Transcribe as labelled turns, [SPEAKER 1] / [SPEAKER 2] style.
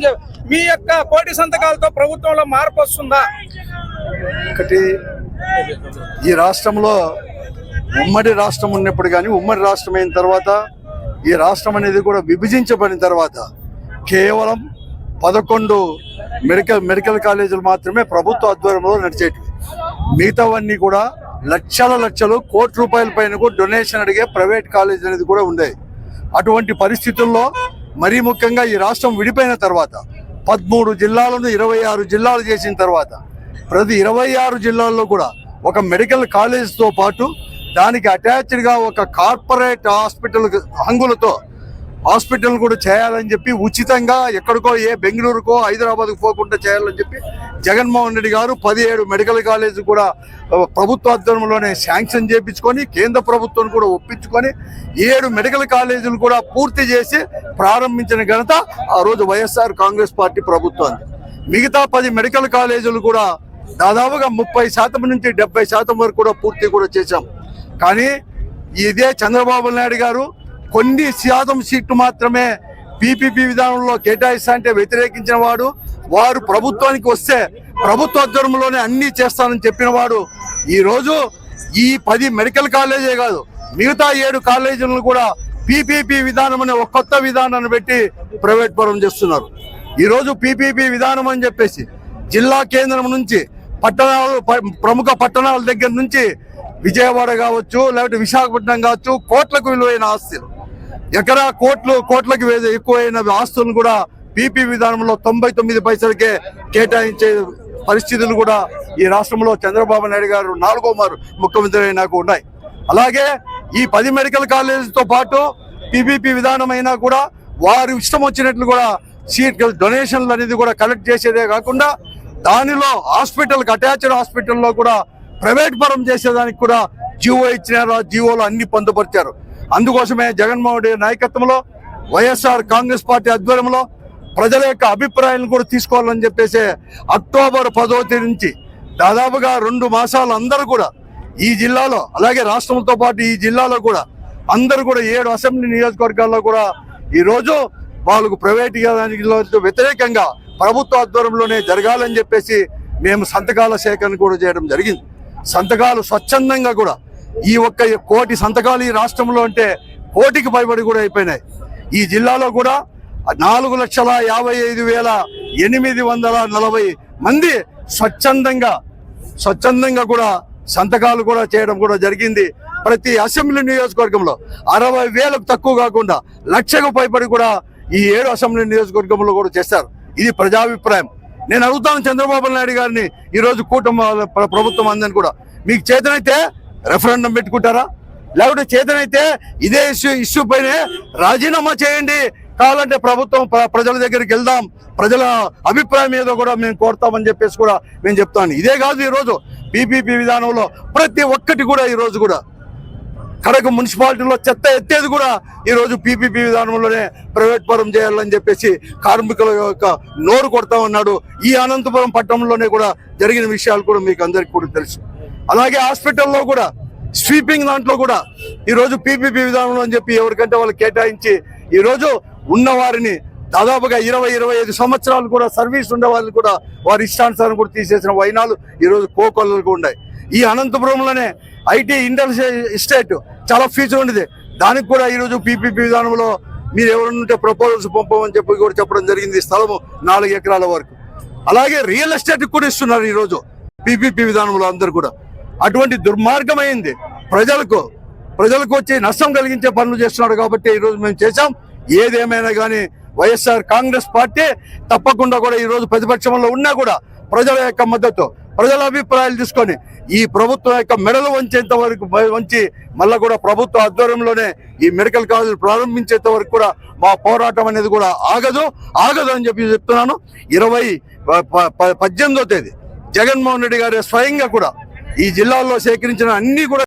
[SPEAKER 1] అని మీ యొక్క కోటి సంతకాలతో ప్రభుత్వంలో మార్పు వస్తుందా?
[SPEAKER 2] ఒకటి ఈ రాష్ట్రంలో ఉమ్మడి రాష్ట్రం ఉన్నప్పుడు కానీ ఉమ్మడి రాష్ట్రం అయిన తర్వాత ఈ రాష్ట్రం అనేది కూడా విభజించబడిన తర్వాత కేవలం పదకొండు మెడికల్ మెడికల్ కాలేజీలు మాత్రమే ప్రభుత్వ ఆధ్వర్యంలో నడిచేటివి. మిగతావన్నీ కూడా లక్షల లక్షలు కోటి రూపాయల పైన కూడా డొనేషన్ అడిగే ప్రైవేట్ కాలేజ్ అనేది కూడా ఉండేది అటువంటి పరిస్థితుల్లో మరీ ముఖ్యంగా ఈ రాష్ట్రం విడిపోయిన తర్వాత పదమూడు జిల్లాలను ఇరవై ఆరు జిల్లాలు చేసిన తర్వాత ప్రతి ఇరవై ఆరు జిల్లాల్లో కూడా ఒక మెడికల్ కాలేజ్తో పాటు దానికి అటాచ్డ్గా ఒక కార్పొరేట్ హాస్పిటల్ హంగులతో హాస్పిటల్ కూడా చేయాలని చెప్పి ఉచితంగా ఎక్కడికో ఏ బెంగళూరుకో హైదరాబాద్కు పోకుండా చేయాలని చెప్పి జగన్మోహన్ రెడ్డి గారు పదిహేడు మెడికల్ కాలేజీ కూడా ప్రభుత్వ ఆధ్వర్యంలోనే శాంక్షన్ చేయించుకొని కేంద్ర ప్రభుత్వం కూడా ఒప్పించుకొని ఏడు మెడికల్ కాలేజీలు కూడా పూర్తి చేసి ప్రారంభించిన ఘనత ఆ రోజు వైఎస్ఆర్ కాంగ్రెస్ పార్టీ ప్రభుత్వాన్ని మిగతా పది మెడికల్ కాలేజీలు కూడా దాదాపుగా ముప్పై శాతం నుంచి డెబ్బై శాతం వరకు కూడా పూర్తి కూడా చేశాం. కానీ ఇదే చంద్రబాబు నాయుడు గారు కొన్ని శాతం సీట్లు మాత్రమే పీపీపీ విధానంలో కేటాయిస్తా అంటే వ్యతిరేకించిన వాడు. వారు ప్రభుత్వానికి వస్తే ప్రభుత్వ ఆధ్వర్యంలోనే అన్ని చేస్తానని చెప్పిన వాడు. ఈ ఈ పది మెడికల్ కాలేజే కాదు మిగతా ఏడు కాలేజీలను కూడా పీపీపీ విధానం అనే ఒక కొత్త విధానాన్ని పెట్టి ప్రైవేట్ పరం చేస్తున్నారు. ఈరోజు పీపీపీ విధానం అని చెప్పేసి జిల్లా కేంద్రం నుంచి పట్టణాలు ప్రముఖ పట్టణాల దగ్గర నుంచి విజయవాడ కావచ్చు లేకపోతే విశాఖపట్నం కావచ్చు కోట్లకు విలువైన ఆస్తులు. ఎకరా కోట్లు కోట్లకి వే- ఎక్కువైన ఆస్తులను కూడా పీపీ విధానంలో తొంభై తొమ్మిది పైసలకే కేటాయించే పరిస్థితులు కూడా ఈ రాష్ట్రంలో చంద్రబాబు నాయుడు గారు నాలుగో మారు ముఖ్యమంత్రి అయినాకు ఉన్నాయి. అలాగే ఈ పది మెడికల్ కాలేజీతో పాటు పీపీపీ విధానం అయినా కూడా వారు ఇష్టం వచ్చినట్లు కూడా సీట్ డొనేషన్లు అనేది కూడా కలెక్ట్ చేసేదే కాకుండా దానిలో హాస్పిటల్కి అటాచ్డ్ హాస్పిటల్లో కూడా ప్రైవేట్ పరం చేసేదానికి కూడా జీవో ఇచ్చినారు. ఆ జీవోలో అన్ని పొందుపరిచారు. అందుకోసమే జగన్మోహన్ రెడ్డి నాయకత్వంలో వైఎస్ఆర్ కాంగ్రెస్ పార్టీ ఆధ్వర్యంలో ప్రజల యొక్క అభిప్రాయాలను కూడా తీసుకోవాలని చెప్పేసి అక్టోబర్ పదో తేదీ నుంచి దాదాపుగా రెండు మాసాలు అందరూ కూడా ఈ జిల్లాలో అలాగే రాష్ట్రంతో పాటు ఈ జిల్లాలో కూడా అందరూ కూడా ఏడు అసెంబ్లీ నియోజకవర్గాల్లో కూడా ఈరోజు వాళ్ళకు ప్రైవేట్ వ్యతిరేకంగా ప్రభుత్వ ఆధ్వర్యంలోనే జరగాలని చెప్పేసి మేము సంతకాల సేకరణ కూడా చేయడం జరిగింది. సంతకాలు స్వచ్ఛందంగా కూడా ఈ ఒక్క కోటి సంతకాలు ఈ రాష్ట్రంలో అంటే కోటికి పైబడి కూడా అయిపోయినాయి. ఈ జిల్లాలో కూడా నాలుగు లక్షల యాభై ఐదు వేల ఎనిమిది వందల నలభై మంది స్వచ్ఛందంగా స్వచ్ఛందంగా కూడా సంతకాలు కూడా చేయడం కూడా జరిగింది. ప్రతి అసెంబ్లీ నియోజకవర్గంలో అరవై వేలకు తక్కువ కాకుండా లక్షకు పైబడి కూడా ఈ ఏడు అసెంబ్లీ నియోజకవర్గంలో కూడా చేశారు. ఇది ప్రజాభిప్రాయం. నేను అడుగుతాను చంద్రబాబు నాయుడు గారిని ఈరోజు కూటమి ప్రభుత్వం అందని కూడా. మీకు చేతనైతే రెఫరెండం పెట్టుకుంటారా? లేకపోతే చేతనైతే ఇదే ఇష్యూ ఇష్యూ పైనే రాజీనామా చేయండి. కావాలంటే ప్రభుత్వం ప్ర- ప్రజల దగ్గరికి వెళ్దాం. ప్రజల అభిప్రాయం ఏదో కూడా మేము కోరుతామని చెప్పేసి కూడా మేము చెప్తాను. ఇదే కాదు ఈ రోజు పీపీపీ విధానంలో ప్రతి ఒక్కటి కూడా ఈరోజు కూడా. కడక మున్సిపాలిటీలో చెత్త ఎత్తేది కూడా ఈ రోజు పీపీపీ విధానంలోనే ప్రైవేట్ పరం చేయాలని చెప్పేసి కార్మికుల యొక్క నోరు కొడతా ఉన్నాడు. ఈ అనంతపురం పట్టణంలోనే కూడా జరిగిన విషయాలు కూడా మీకు అందరికీ కూడా తెలుసు. అలాగే హాస్పిటల్లో కూడా స్వీపింగ్ దాంట్లో కూడా ఈరోజు పీపీపీ విధానంలో అని చెప్పి ఎవరికంటే వాళ్ళు కేటాయించి ఈరోజు ఉన్నవారిని ఉన్న వారిని దాదాపుగా ఇరవై ఇరవై ఐదు సంవత్సరాలు కూడా సర్వీస్ ఉండే వాళ్ళు కూడా వారి ఇష్టానుసారం కూడా తీసేసిన వైనాలు ఈరోజు కోకొల్లలకు ఉన్నాయి. ఈ అనంతపురంలోనే ఐటీ ఇండస్ట్రియల్ ఎస్టేట్ చాలా ఫ్యూచర్ ఉండేది. దానికి కూడా ఈ రోజు పీపీపీ విధానంలో మీరు ఎవరుంటే ఉంటే ప్రపోజల్స్ పంపమని చెప్పి కూడా చెప్పడం జరిగింది స్థలము నాలుగు ఎకరాల వరకు. అలాగే రియల్ ఎస్టేట్ కూడా ఇస్తున్నారు ఈరోజు పీపీపీ విధానంలో అందరు కూడా. అటువంటి దుర్మార్గమైంది. ప్రజలకు ప్రజలకు వచ్చి నష్టం కలిగించే పనులు చేస్తున్నాడు కాబట్టి ఈ రోజు మేము చేశాం. ఏదేమైనా కానీ వైఎస్ఆర్ కాంగ్రెస్ పార్టీ తప్పకుండా కూడా ఈరోజు ప్రతిపక్షంలో ఉన్నా కూడా ప్రజల యొక్క మద్దతు ప్రజల అభిప్రాయాలు తీసుకొని ఈ ప్రభుత్వం యొక్క మెడలు వంచేంత వరకు వంచి మళ్ళా కూడా ప్రభుత్వ ఆధ్వర్యంలోనే ఈ మెడికల్ కాలేజీలు ప్రారంభించేంత వరకు కూడా మా పోరాటం అనేది కూడా ఆగదు ఆగదు అని చెప్పి చెప్తున్నాను. ఇరవై ప- ప- పద్దెనిమిదో తేదీ. జగన్మోహన్ రెడ్డి గారు స్వయంగా కూడా ఈ జిల్లాల్లో సేకరించిన అన్ని కూడా